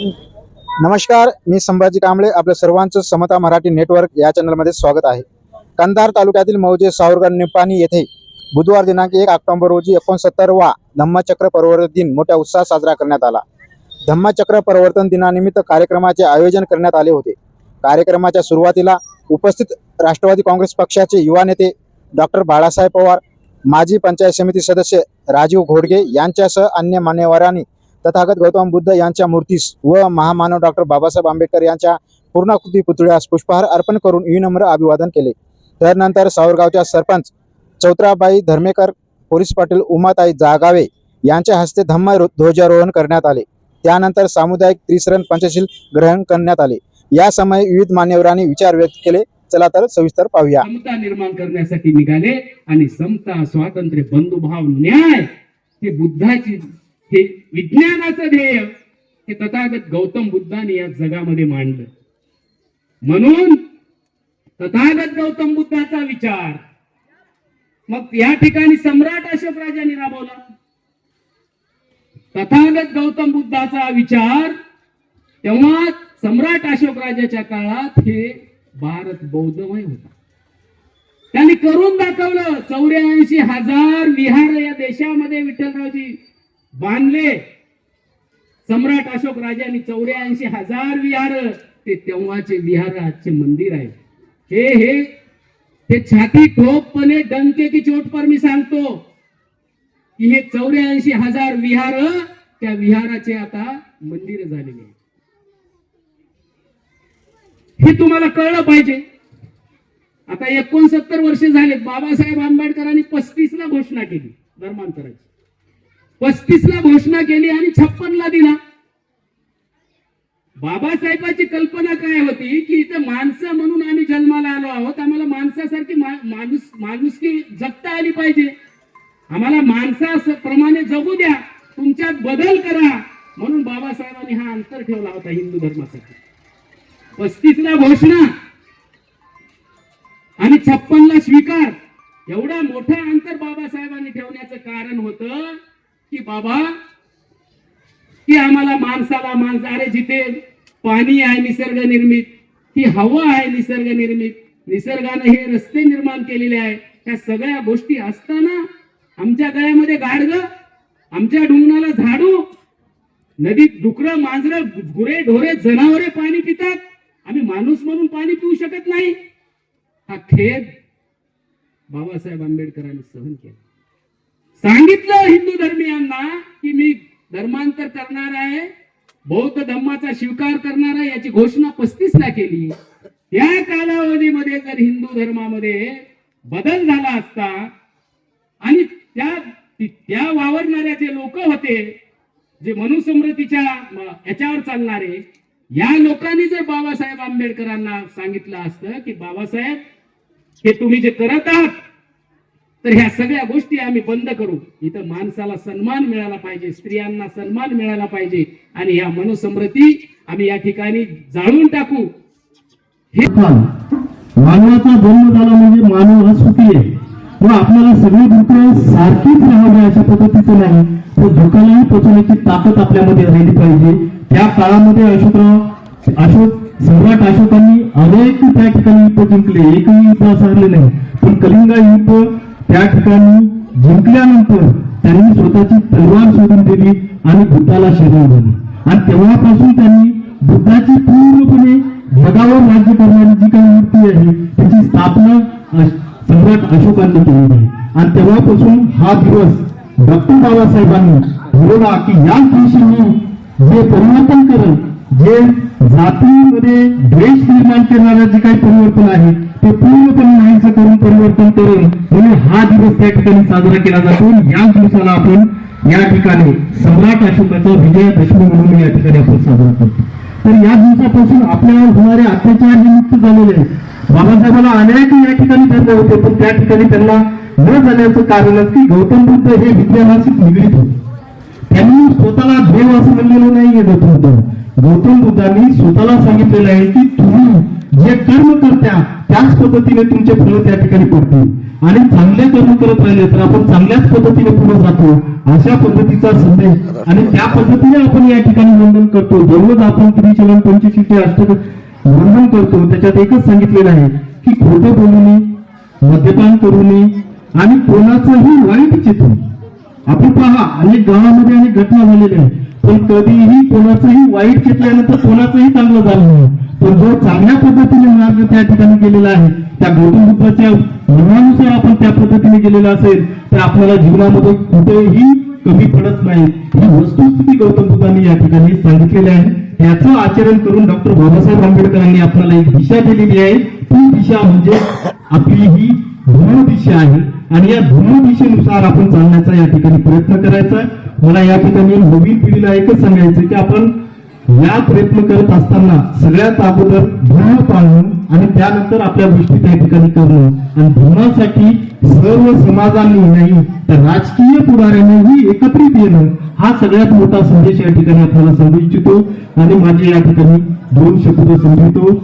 नमस्कार मी संभाजी कांबळे आपल्या सर्वांचं समता मराठी नेटवर्क या चॅनलमध्ये स्वागत आहे. कंधार तालुक्यातील मौजे सावरगड निपाणी येथे बुधवार दिनांक एक ऑक्टोबर रोजी एकोणसत्तरवा धम्मचक्र प्रवर्तन दिन मोठ्या उत्साहात साजरा करण्यात आला. धम्मचक्र परिवर्तन दिनानिमित्त कार्यक्रमाचे आयोजन करण्यात आले होते. कार्यक्रमाच्या सुरुवातीला उपस्थित राष्ट्रवादी काँग्रेस पक्षाचे युवा नेते डॉक्टर बाळासाहेब पवार माजी पंचायत समिती सदस्य राजीव घोडगे यांच्यासह अन्य मान्यवरांनी तथागत गौतम बुद्ध यांच्या मूर्तीस व महामानव डॉक्टर बाबासाहेब आंबेडकर यांच्या पूर्णाकृती पुतळ्यास पुष्पहार अर्पण करून विनम्र अभिवादन केले. त्यानंतर सावरगावच्या सरपंच चौत्राबाई धर्मेकर पोलीस पाटील उमाताई जागावे यांच्या हस्ते धम्म ध्वजारोहण करण्यात आले. त्यानंतर सामुदायिक त्रिसरण पंचशील ग्रहण करण्यात आले. या समय विविध मान्यवरांनी विचार व्यक्त केले. चला तर सविस्तर पाहूया. समता निर्माण करण्यासाठी निघाले आणि समता स्वातंत्र्य बंधुभाव न्याय हे बुद्धाची हे विज्ञानाचं ध्येय हे तथागत गौतम बुद्धाने या जगामध्ये मांडलं. म्हणून तथागत गौतम बुद्धाचा विचार मग या ठिकाणी सम्राट अशोक राजांनी राबवला. तथागत गौतम बुद्धाचा विचार तेव्हा सम्राट अशोक राजाच्या काळात हे भारत बौद्धमय होता. त्यांनी करून दाखवलं चौऱ्याऐंशी हजार विहार या देशामध्ये विठ्ठलरावजी बांधले. सम्राट अशोक राजांनी चौऱ्याऐंशी हजार विहार ते तेव्हाचे विहार आजचे मंदिर आहे. हे हे ते छाती ठोकपणे डंके की चोट पर मी सांगतो. की हे चौऱ्याऐंशी हजार विहार त्या विहाराचे आता मंदिर झालेले आहे. हे तुम्हाला कळलं पाहिजे. आता एकोणसत्तर वर्ष झाले बाबासाहेब आंबेडकरांनी पस्तीस ला घोषणा केली धर्मांतराची. पस्तीस ला घोषणा केली आणि छप्पन ला दिला. बाबासाहेबांची कल्पना काय होती की इथं माणसं म्हणून आम्ही जन्माला आलो आहोत आम्हाला माणसासारखी माणूस माणुसकी जगता आली पाहिजे. आम्हाला माणसा प्रमाणे जगू द्या तुमच्यात बदल करा. म्हणून बाबासाहेबांनी हा अंतर ठेवला होता हिंदू धर्मासाठी. पस्तीस ला घोषणा आणि छप्पन ला स्वीकार. एवढा मोठा अंतर बाबासाहेबांनी ठेवण्याचं कारण होतं की बाबा. की आम्हाला माणसाला माणस. अरे जिथे पाणी आहे निसर्ग निर्मित ही हवा आहे निसर्ग निर्मित निसर्गाने हे रस्ते निर्माण केलेले आहे. त्या सगळ्या गोष्टी असताना आमच्या गळ्यामध्ये गाडग आमच्या डुंगणाला झाडू नदीत डुकरं मांजरं गुरे ढोरे जनावरे पाणी पितात. आम्ही माणूस म्हणून पाणी पिऊ शकत नाही. हा खेद बाबासाहेब आंबेडकरांनी सहन केला. सांगितलं हिंदू धर्मियांना की मी धर्मांतर करणार आहे बौद्ध धर्माचा स्वीकार करणार आहे याची घोषणा पस्तीस ला केली. त्या कालावधीमध्ये जर हिंदू धर्मामध्ये बदल झाला असता आणि त्या त्या वावरणाऱ्या जे लोक होते जे मनुस्मृतीच्या याच्यावर चालणारे या लोकांनी जर बाबासाहेब आंबेडकरांना सांगितलं असतं की बाबासाहेब हे तुम्ही जे करत आहात तर ह्या सगळ्या गोष्टी आम्ही बंद करू. इथं माणसाला सन्मान मिळाला पाहिजे स्त्रियांना सन्मान मिळाला पाहिजे आणि या मनुसमृती आम्ही या ठिकाणी जाळून टाकू. हे मानवाचा जन्म झाला म्हणजे मानव हा सुखी आहे. व आपल्याला सगळी दुःख सारखीच राहावी अशा पद्धतीचं नाही. तर दुःखालाही पोचवण्याची ताकद आपल्यामध्ये राहिली पाहिजे. त्या काळामध्ये अशोकराव अशोक सम्राट अशोकांनी अनेक त्या ठिकाणी युद्ध जिंकले एकही युद्ध असं नाही. पण कलिंगा युद्ध त्या ठिकाणी जिंकल्यानंतर त्यांनी स्वतःची तलवार सोडून दिली आणि बुद्धाला शरण दिली. आणि तेव्हापासून त्यांनी बुद्धाची पूर्णपणे जगावर राज्य करणारी जी काही मूर्ती आहे त्याची स्थापना सम्राट अशोकांनी केली आहे. आणि तेव्हापासून हा दिवस डॉक्टर बाबासाहेबांनी ठरवला की या दिवशी जे परिवर्तन करेल जे जातीमध्ये द्वेष निर्माण करणारं जे काही परिवर्तन आहे ते पूर्णपणे नाहीचं करून परिवर्तन करून म्हणून हा दिवस त्या ठिकाणी साजरा केला जातो. याच दिवसाला आपण या ठिकाणी सम्राट अशोकाचा विजयादशमी म्हणून या ठिकाणी आपण साजरा करतो. तर या दिवसापासून आपल्यावर होणारे अत्याचार हे मुक्त झालेले आहेत. बाबासाहेबांना अनेक या ठिकाणी धरले होते पण त्या ठिकाणी त्यांना न जाण्याचं कारणच की गौतम बुद्ध हे विज्ञानाशी निगडीत होते. त्यांनी स्वतःला देव असं म्हणलेलं नाहीये गौतम बुद्ध. गौतम बुद्धांनी स्वतःला सांगितलेलं आहे की तुम्ही जे कर्म करत्या त्याच पद्धतीने तुमचे फळ त्या ठिकाणी पडतील. आणि चांगले कर्म करत राहिले तर आपण चांगल्याच पद्धतीने पुढे जातो अशा पद्धतीचा संदेश. आणि त्या पद्धतीने आपण या ठिकाणी वंदन करतो. दररोज आपण त्रिचलन पंचशीलचे अष्ट वंदन करतो. त्याच्यात एकच सांगितलेलं आहे की खोटे बोलू नये मद्यपान करू नये आणि कोणाचंही वाईट चित्रून आपण पहा अनेक गावामध्ये अनेक घटना झालेल्या आहेत. पण कधीही कोणाचंही वाईट चितल्यानंतर कोणाचंही चांगलं झालं नाही. पण जो चांगल्या पद्धतीने मार्ग त्या ठिकाणी गेलेला आहे त्या गौतम बुद्धाच्या नियमानुसार आपण त्या पद्धतीने गेलेला असेल तर आपल्याला जीवनामध्ये कुठेही कमी पडत नाही. ही वस्तुस्थिती गौतम बुद्धांनी या ठिकाणी सांगितलेली आहे. त्याचं आचरण करून डॉक्टर बाबासाहेब आंबेडकरांनी आपल्याला एक दिशा दिलेली आहे. ती दिशा म्हणजे आपली ही धर्म दिशा आहे. आणि या धर्म दिशेनुसार आपण चालण्याचा या ठिकाणी प्रयत्न करायचा मला या ठिकाणी नवीन पिढीला एकच सांगायचं की आपण या प्रयत्न करत असताना सगळ्यात अगोदर धर्म पाळणं आणि त्यानंतर आपल्या गोष्टी त्या ठिकाणी करणं. आणि धर्मासाठी सर्व समाजांनी नाही तर राजकीय पुढाऱ्यांनीही एकत्रित येणं हा सगळ्यात मोठा संदेश या ठिकाणी आपल्याला सांगू इच्छितो आणि माझे या ठिकाणी दोन शब्द समजतो.